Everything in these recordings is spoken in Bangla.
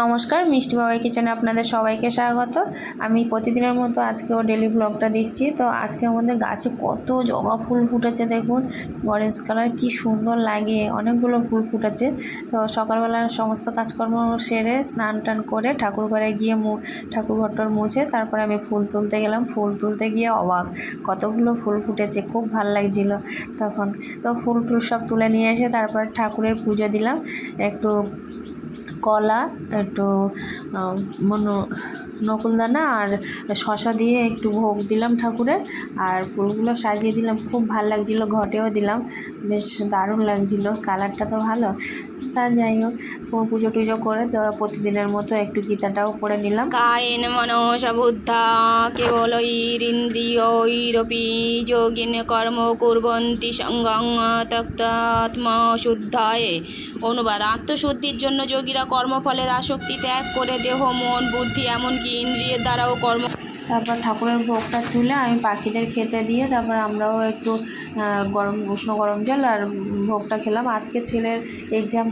নমস্কার, মিষ্টি বাবাই কিচেনে আপনাদের সবাইকে স্বাগত। আমি প্রতিদিনের মতো আজকেও ডেলি ব্লগটা দিচ্ছি। তো আজকে আমাদের গাছে কত জবা ফুল ফুটেছে দেখুন। অরেঞ্জ কালার কি সুন্দর লাগে, অনেকগুলো ফুল ফুটেছে। তো সকালবেলা সমস্ত কাজকর্ম সেরে স্নান টান করে ঠাকুর ঘরে গিয়ে মু, ঠাকুর ঘরটর মুছে তারপরে আমি ফুল তুলতে গেলাম। ফুল তুলতে গিয়ে অবাক, কতগুলো ফুল ফুটেছে, খুব ভালো লাগছিল তখন। তো ফুল টুল সব তুলে নিয়ে এসে তারপর ঠাকুরের পুজো দিলাম। একটু কলা, একটু নকুলদানা আর শশা দিয়ে একটু ভোগ দিলাম ঠাকুরের। আর ফুলগুলো সাজিয়ে দিলাম, খুব ভালো লাগছিল, ঘটেও দিলাম। বেশ দারুণ লাগছিল, কালারটা তো ভালো। তা যাই হোক পুজো টুজো করে তো প্রতিদিনের মতো একটু গীতাটাও পড়ে নিলাম। কায়েন মনসা বুদ্ধা কেবলৈরিন্দ্রিয়ৈরপি যোগিন কর্ম কুর্বন্তি সঙ্গং তক্তাত্মা শুদ্ধায়। অনুবাদ, আত্মশুদ্ধির জন্য যোগীরা কর্মফলের আসক্তি ত্যাগ করে দেহ মন বুদ্ধি এমনকি ইন্দ্রিয়ের দ্বারাও কর্ম তারপর ঠাকুরের ভোগটা তুলে আমি পাখিদের খেতে দিয়ে তারপর আমরাও একটু গরম, উষ্ণ গরম জল আর ভোগটা খেলাম। আজকে ছেলের এক্সাম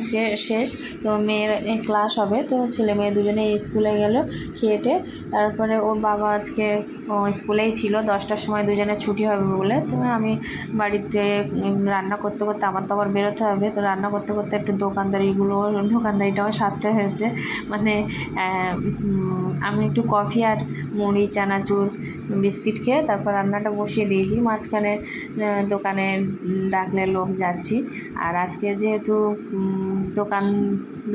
শেষ, তো মেয়ের ক্লাস হবে, তো ছেলে মেয়ে দুজনে স্কুলে গেল খেয়েটে তারপরে ওর বাবা আজকে স্কুলেই ছিল, দশটার সময় দুজনে ছুটি হবে বলে। তো আমি বাড়িতে রান্না করতে করতে আমার তো আবার বেরোতে হবে, তো রান্না করতে করতে একটু দোকানদারিগুলো, দোকানদারিটাও সারতে হয়েছে। মানে আমি একটু কফি আর মুড়ি চানাচুর, বিস্কিট খেয়ে তারপর রান্নাটা বসিয়ে দিয়েছি। মাঝখানে দোকানে ডাকলে লোক যাচ্ছি। আর আজকে যেহেতু দোকান,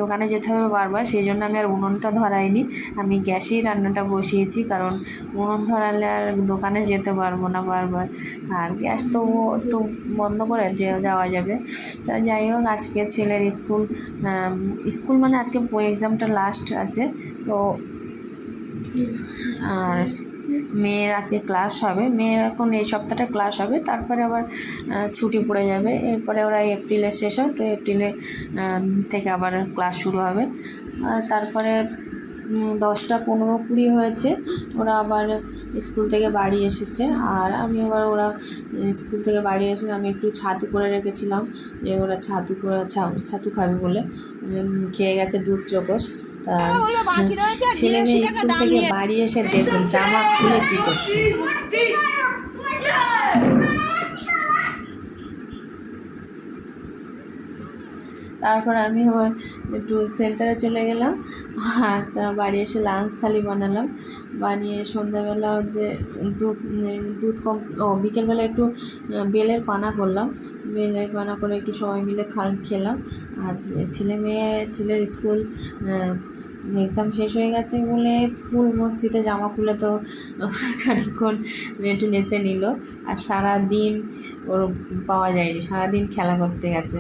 দোকানে যেতে হবে বারবার, সেই জন্য আমি আর উনুনটা ধরাইনি। আমি গ্যাসেই রান্নাটা বসিয়েছি, কারণ উনুন ধরালে আর দোকানে যেতে পারব না বারবার। আর গ্যাস তো একটু বন্ধ করে যে যাওয়া যাবে। তা যাই হোক, আজকে ছেলের স্কুল স্কুল মানে আজকে এক্সামটা লাস্ট আছে। তো আর মেয়ের আজকে ক্লাস হবে। মেয়ের এখন এই সপ্তাহটা ক্লাস হবে, তারপরে আবার ছুটি পড়ে যাবে। এরপরে ওরা এপ্রিলে শেষ হয়, তো এপ্রিলে থেকে আবার ক্লাস শুরু হবে। তারপরে দশটা পনেরো কুড়ি হয়েছে, ওরা আবার স্কুল থেকে বাড়ি এসেছে। আর আমি আবার ওরা স্কুল থেকে বাড়ি এসে আমি একটু ছাতু করে রেখেছিলাম, যে ওরা ছাতু করে ছাতু খাবে বলে। খেয়ে গেছে দুধ চকস তা ছেলে মেয়ে স্কুল থেকে বাড়ি এসে দেখুন জামা খুলে কি করছে। তারপর আমি আবার একটু সেন্টারে চলে গেলাম আর তার বাড়ি এসে লাঞ্চ থালি বানালাম। বানিয়ে সন্ধ্যাবেলা দুধ দুধ কম ও বিকেলবেলা একটু বেলের পানা করলাম। বেলের পানা করে একটু সবাই মিলে খা খেলাম। আর ছেলে মেয়ে ছেলের স্কুল এক্সাম শেষ হয়ে গেছে বলে ফুল মস্তিতে জামা খুলে তো খানিক্ষণ একটু নেচে নিল। আর সারা দিন ওর পাওয়া যায়নি, সারাদিন খেলা করতে গেছে।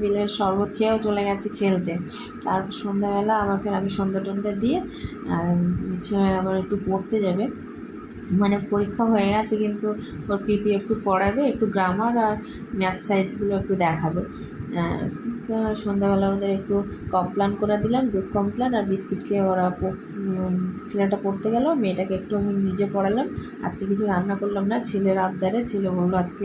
বিলের শরবত খেয়েও চলে গেছে খেলতে। তারপর সন্ধ্যাবেলা ফের আমি সন্ধ্যা টন্ধা দিয়ে ছেলে আবার একটু পড়তে যাবে। মানে পরীক্ষা হয়ে গেছে কিন্তু ওর পিপি একটু পড়াবে, একটু গ্রামার আর ম্যাথ সাইডগুলো একটু দেখাবে। সন্ধ্যাবেলা ওদের একটু কমপ্লান করে দিলাম, দুধ কমপ্লান আর বিস্কিট খেয়ে ওরা ছেলেটা পড়তে গেল, মেয়েটাকে একটু আমি নিজে পড়ালাম, আজকে কিছু রান্না করলাম না, ছেলের আবদারে, ছেলে বলল আজকে